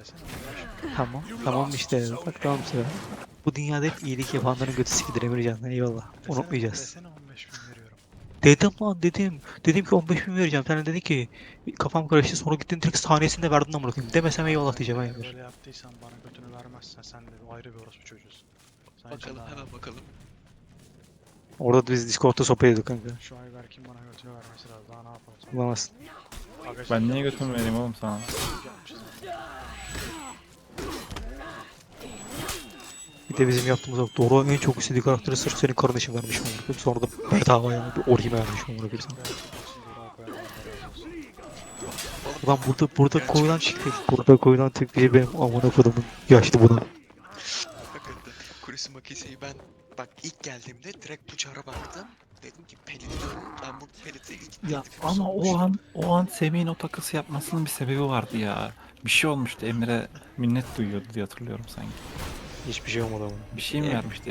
desene 15 bin. Tamam. Tamam işte. Bak tamam sıra. Bu dünyada hep iyilik yapanların götü sikidir Emircan. Eyvallah. Desene- Unutmayacağız. Desene 15 bin veriyorum. Dedim lan dedim. Dedim ki 15 bin vereceğim. Sen de dedi ki kafam karıştı sonra gittin direkt saniyesinde verdin amına koyayım. Demesem eyvallah diyeceğim Eğer Emir. Böyle yaptıysan bana götünü vermezsen sen de ayrı bir orospu çocuğusun. Sen Bakalım hemen bakalım. Orada da biz Discord'da sohbet ediyorduk kanka. Şu Ayberk'in bana götünü vermesi lazım. Daha ne yapalım? Bulamazsın. Agacılık Ben niye götümü vereyim oğlum sana? Bir de bizim yaptığımız bak Dora en çok istediği karakteri sırf senin kardeşin vermiş amına koyayım. Sonra da bedava yani bir orhime vermiş amına koyayım sana. Ulan burada burada koyulan çıktı. Burada koyulan tek bir şey benim amına kodumun yaşlı buna. Hakikaten Kurisi Makise'yi ben bak ilk geldiğimde direkt bu çara baktım. Dedim ki Pelin ben bu Pelit'e ilk Ya Pelit'i ama o an o an Semih'in o takısı yapmasının bir sebebi vardı ya. Bir şey olmuştu Emre minnet duyuyordu diye hatırlıyorum sanki. Hiçbir şey olmadı ama. Bir şey mi vermişti